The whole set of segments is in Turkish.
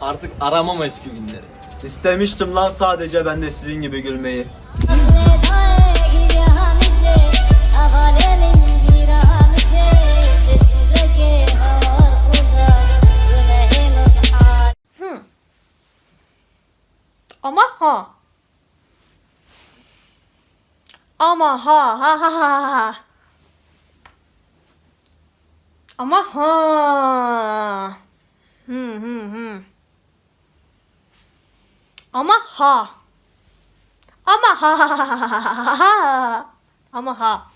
Artık aramam eski günleri. İstemiştim lan sadece ben de sizin gibi gülmeyi. Ama ha. Ama ha ha ha ha ha. Ama ha. Hmm hmm hmm. Ama ha. Ama ha. Ama ha.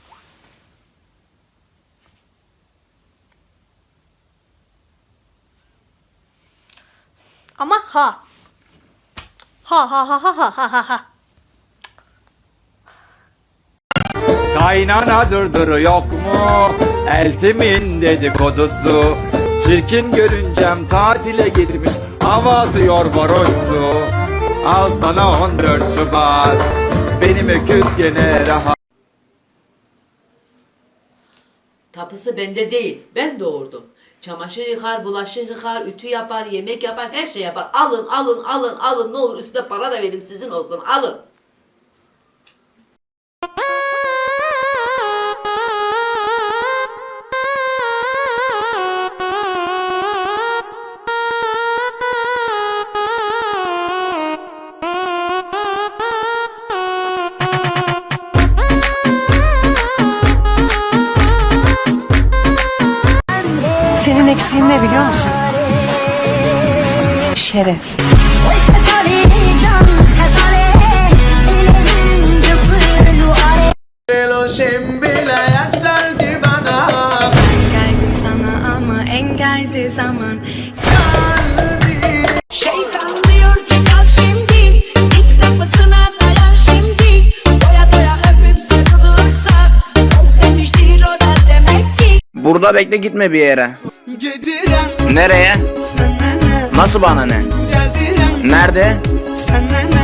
Ama ha. Ha ha ha ha ha ha ha. Kaynana durduru yok mu? Eltimin dedikodusu. Çirkin görüncem tatile gitmiş. Hava atıyor varoşsu. Al sana 14 Şubat. Benim öküz gene rahat. Tapısı bende değil. Ben doğurdum. Çamaşır yıkar, bulaşık yıkar, ütü yapar, yemek yapar, her şey yapar. Alın, alın, alın, alın. Ne olur üstüne para da verin sizin olsun. Alın. Eksiğin ne biliyor musun? Şeref. Geldim sana ama engeldi zaman Şeytan diyor ki kalk şimdi İlk kapısına dayan şimdi Doya doya öpüp sarılırsak Özlemiştir o da demek ki Burada bekle gitme bir yere. Nereye? Nasıl bana ne? Nerede?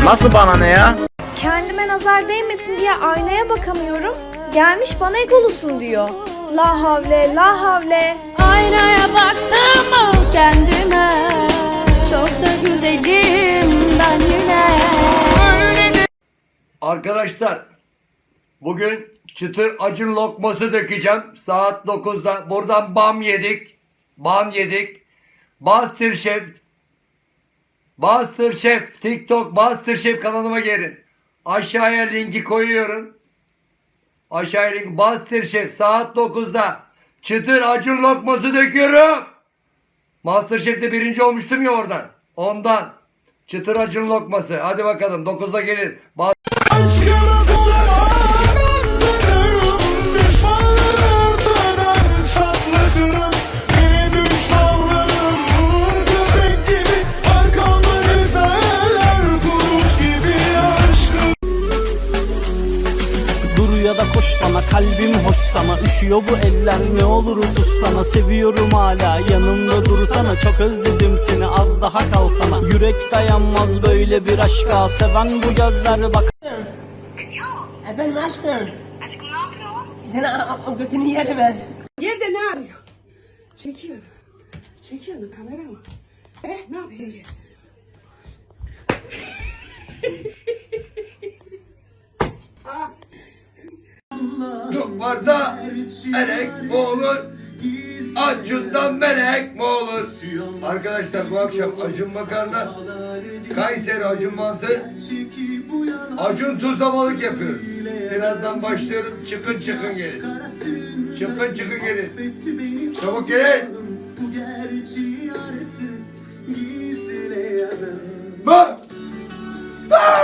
Nasıl bana ne ya? Kendime nazar değmesin diye aynaya bakamıyorum. Gelmiş bana egolusun diyor. La havle la havle. Aynaya baktım mı kendime Çok da güzelim ben yine Arkadaşlar bugün çıtır acın lokması dökeceğim. Saat 9'da buradan bam yedik. Ban yedik. Masterchef Masterchef TikTok Masterchef kanalıma gelin. Aşağıya linki koyuyorum. Aşağıya link Masterchef saat 9'da çıtır acın lokması döküyorum. Masterchef'te birinci olmuştum ya oradan. Ondan. Çıtır acın lokması. Hadi bakalım 9'da gelin. Dur koş bana kalbim hoş sana Üşüyor bu eller ne olur sana Seviyorum hala yanımda dursana Çok özledim seni az daha kalsana Yürek dayanmaz böyle bir aşka Seven bu gözler bak Efendim aşkım. Aşkım ne yapıyorsun? Sen götünü yerim ben. Yerde ne arıyor? Çekiyorum. Çekiyorum kamera mı? Eh ne yapıyor? barda elek mi olur? Acundan melek mi olur? Arkadaşlar bu akşam acun makarna, Kayseri acun mantı, acun tuzla balık yapıyoruz. Birazdan başlıyorum. Çıkın çıkın gelin. Çıkın çıkın gelin. Çabuk gelin. Bak! Bak!